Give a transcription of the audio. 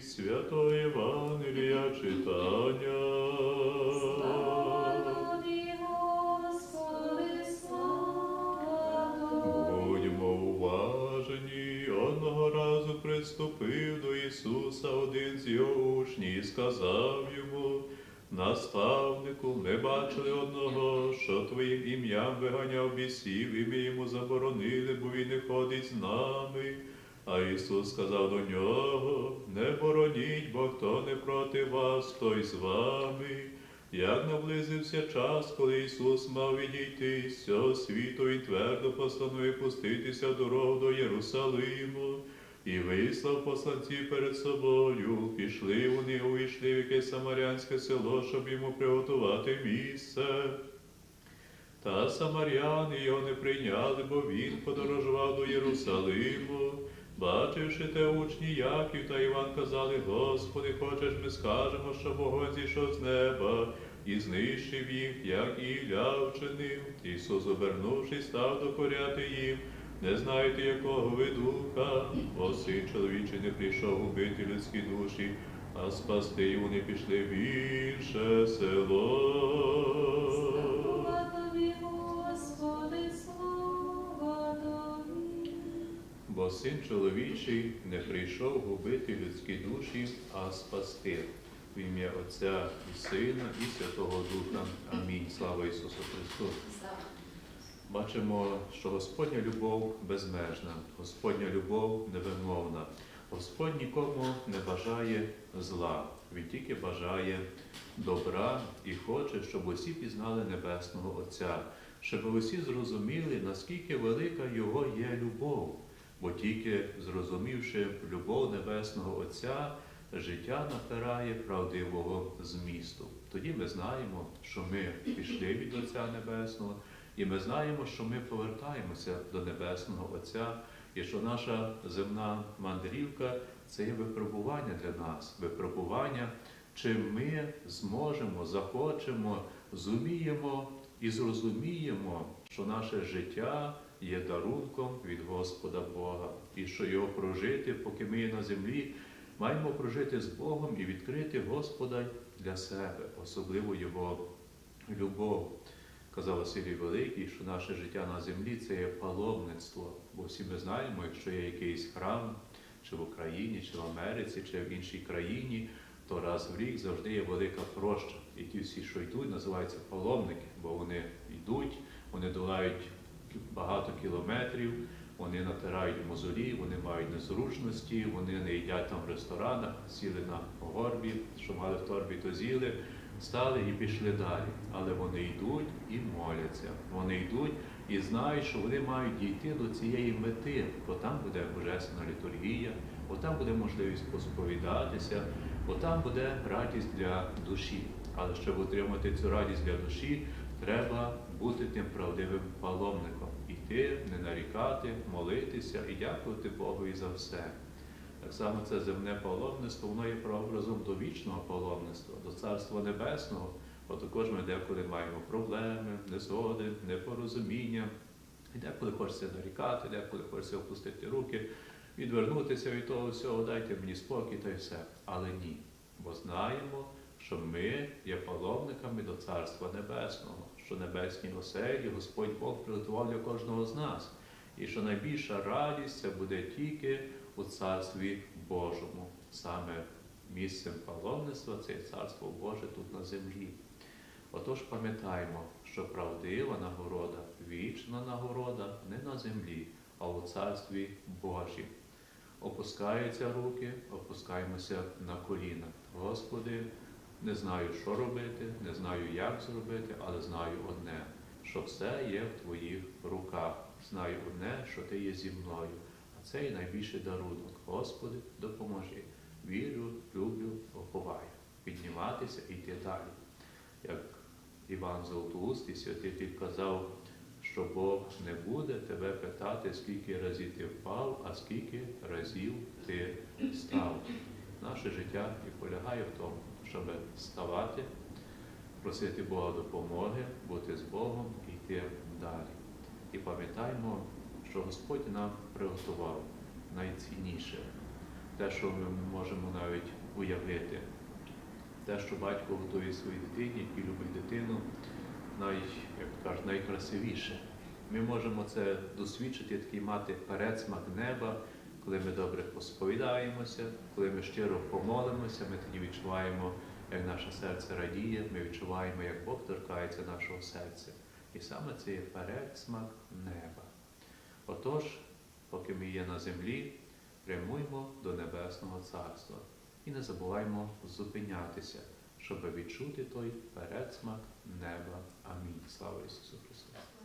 Святого Євангелія читання. Слава Господи, слава. Будьмо уважні, одного разу приступив до Ісуса один з його учнів і сказав йому, наставнику, ми бачили одного, що твоїм ім'ям виганяв бісів, і ми йому заборонили, бо він не ходить з нами. А Ісус сказав до нього, не бороніть, бо хто не проти вас, той з вами. Як наблизився час, коли Ісус мав відійти з цього світу, Він твердо постановив пуститися дорогу до Єрусалиму і вислав посланців перед собою. Пішли вони, увійшли в якесь самарянське село, щоб йому приготувати місце. Та самаряни його не прийняли, бо він подорожував до Єрусалиму. Бачивши те учні Яків та Іван казали, Господи, хочеш, ми скажемо, що вогонь зійшов з неба і знищив їх, як і Ілля вчинив. Ісус, обернувшись, став докоряти їм. Не знаєте, якого ви духа, бо син чоловічий не прийшов убити людські душі, а спасти, і вони пішли в інше село. Син чоловічий не прийшов губити людські душі, а спасти. В ім'я Отця і Сина, і Святого Духа. Амінь. Слава Ісусу Христу. Бачимо, що Господня любов безмежна, Господня любов невимовна. Господь нікому не бажає зла, Він тільки бажає добра і хоче, щоб усі пізнали Небесного Отця, щоб усі зрозуміли, наскільки велика Його є любов. Бо тільки зрозумівши любов Небесного Отця, життя набирає правдивого змісту. Тоді ми знаємо, що ми пішли від Отця Небесного, і ми знаємо, що ми повертаємося до Небесного Отця, і що наша земна мандрівка це є випробування для нас, випробування, чи ми зможемо, захочемо, зуміємо і зрозуміємо, що наше життя є дарунком від Господа Бога, і що його прожити, поки ми є на землі, маємо прожити з Богом і відкрити Господа для себе, особливо Його любов. Казав Василій Великий, що наше життя на землі це є паломництво. Бо всі ми знаємо, якщо є якийсь храм, чи в Україні, чи в Америці, чи в іншій країні, то раз в рік завжди є велика проща. І ті всі, що йдуть, називаються паломники, бо вони йдуть, вони долають багато кілометрів, вони натирають мозолі, вони мають незручності, вони не їдять там в ресторанах, сіли на горбі, що мали в торбі, то з'їли, стали і пішли далі. Але вони йдуть і моляться. Вони йдуть і знають, що вони мають дійти до цієї мети, бо там буде божественна літургія, бо там буде можливість посповідатися, бо там буде радість для душі. Але щоб отримати цю радість для душі, треба бути тим правдивим паломником, іти, не нарікати, молитися і дякувати Богові за все. Так само це земне паломництво, воно є прообразом до вічного паломництва, до Царства Небесного, бо також ми деколи маємо проблеми, незгоди, непорозуміння, і деколи хочеться нарікати, деколи хочеться опустити руки, відвернутися від того всього, дайте мені спокій та й все. Але ні. Бо знаємо, що ми є паломниками до Царства Небесного, що небесні оселі Господь Бог приготував для кожного з нас. І що найбільша радість це буде тільки у Царстві Божому. Саме місцем паломництва це є Царство Боже тут на землі. Отож пам'ятаємо, що правдива нагорода, вічна нагорода не на землі, а у Царстві Божім. Опускаються руки, опускаємося на коліна. Господи, не знаю, що робити, не знаю, як зробити, але знаю одне, що все є в Твоїх руках. Знаю одне, що Ти є зі мною. А це і найбільший дарунок. Господи, допоможи. Вірю, люблю, оповаю. Підніматися і йти далі. Як Іван Золотоуст і святитель казав, що Бог не буде тебе питати, скільки разів ти впав, а скільки разів ти став. Наше життя і полягає в тому, щоб ставати, просити Бога допомоги, бути з Богом і йти далі. І пам'ятаємо, що Господь нам приготував найцінніше. те, що ми можемо навіть уявити. Те, що батько готує своїй дитині, який любить дитину, най, як кажуть, найкрасивіше. Ми можемо це досвідчити, такий мати передсмак неба, коли ми добре посповідаємося, коли ми щиро помолимося, ми тоді відчуваємо, як наше серце радіє, ми відчуваємо, як Бог торкається нашого серця. І саме це є передсмак неба. Отож, поки ми є на землі, прямуймо до Небесного Царства і не забуваймо зупинятися, щоб відчути той передсмак неба. Амінь. Слава Ісусу Христу!